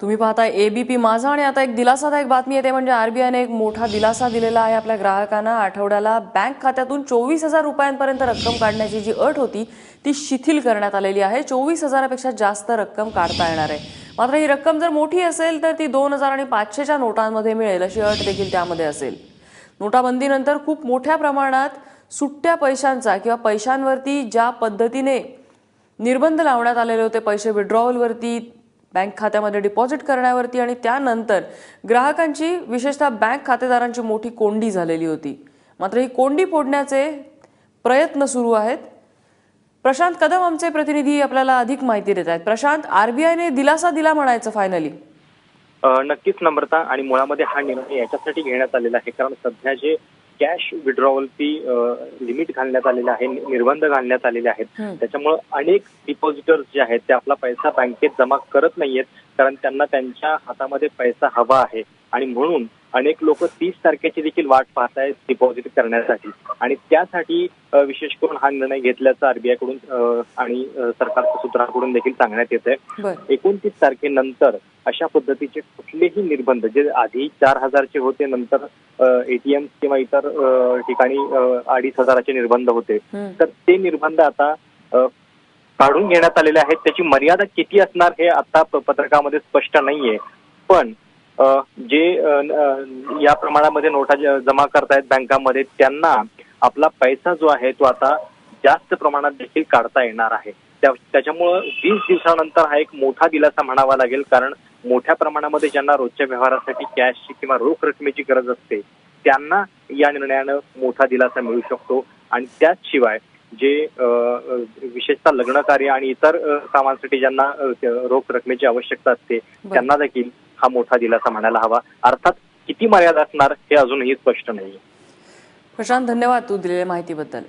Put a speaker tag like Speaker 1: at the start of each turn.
Speaker 1: तुम्ही पाहता A B P माझा आणि आता एक दिलासादायक बातमी येते म्हणजे आरबीआयने एक मोठा दिलासा दिलेला आहे आपल्या ग्राहकांना. आठवड्याला बँक खात्यातून चोवीस हजार रुपयांपर्यंत रक्कम काढण्याची जी अट होती ती शिथिल करण्यात आलेली आहे. चोवीस हजारापेक्षा जास्त रक्कम काढता येणार आहे. मात्र ही रक्कम जर मोठी असेल तर ती दोन हजार आणि पाचशेच्या नोटांमध्ये मिळेल. अशी अट देखील त्यामध्ये असेल. नोटाबंदीनंतर खूप मोठ्या प्रमाणात सुट्ट्या पैशांचा किंवा पैशांवरती ज्या पद्धतीने निर्बंध लावण्यात आलेले होते पैसे विड्रॉवलवरती बँक खात्यामध्ये डिपॉझिट करण्यावरती आणि त्यानंतर ग्राहकांची विशेषतः बँक खातेदारांची मोठी कोंडी झालेली होती. मात्र ही कोंडी फोडण्याचे प्रयत्न सुरू आहेत. प्रशांत कदम आमचे प्रतिनिधी आपल्याला अधिक माहिती देत आहेत. प्रशांत आरबीआयने दिलासा दिला म्हणायचं फायनली
Speaker 2: नक्कीच नम्रता आणि मुळामध्ये हा निर्णय याच्यासाठी घेण्यात आलेला आहे. कारण सध्या जे कॅश विड्रॉवलची लिमिट घालण्यात आलेलं आहे निर्बंध घालण्यात आलेले आहेत. त्याच्यामुळे अनेक डिपॉझिटर्स जे आहेत ते आपला पैसा बँकेत जमा करत नाहीयेत कारण त्यांना त्यांच्या हातामध्ये पैसा हवा आहे. आणि म्हणून अनेक लोक तीस तारखेची देखील वाट पाहत आहेत डिपॉझिट करण्यासाठी. आणि त्यासाठी विशेष करून हा निर्णय घेतल्याचा आरबीआयकडून अ, आणि सरकारच्या सूत्रांकडून देखील सांगण्यात येत आहे एकोणतीस तारखेनंतर अशा पद्धतीचे कुठलेही निर्बंध जे आधी चार हजारचे होते नंतर एटीएम किंवा इतर ठिकाणी अडीच हजाराचे निर्बंध होते. तर ते निर्बंध आता काढून घेण्यात आलेले आहेत. त्याची मर्यादा किती असणार हे आता पत्रकामध्ये स्पष्ट नाहीये. पण जे या प्रमाणामध्ये नोटा जमा करतायत बँकामध्ये त्यांना आपला पैसा जो आहे तो आता जास्त प्रमाणात देखील काढता येणार आहे. त्याच्यामुळं वीस दिवसानंतर हा एक मोठा दिलासा म्हणावा लागेल कारण मोठ्या प्रमाणामध्ये ज्यांना रोजच्या व्यवहारासाठी कॅशची किंवा रोख रकमेची गरज असते त्यांना या निर्णयानं मोठा दिलासा मिळू शकतो. आणि त्याचशिवाय जे विशेषतः लग्न कार्य आणि इतर कामांसाठी ज्यांना रोख रकमेची आवश्यकता असते त्यांना देखील हा मोठा दिलासा म्हणायला हवा. अर्थात किती मर्यादा असणार हे अजूनही स्पष्ट नाही
Speaker 1: प्रशांत धन्यवाद तू दिलेल्या माहितीबद्दल.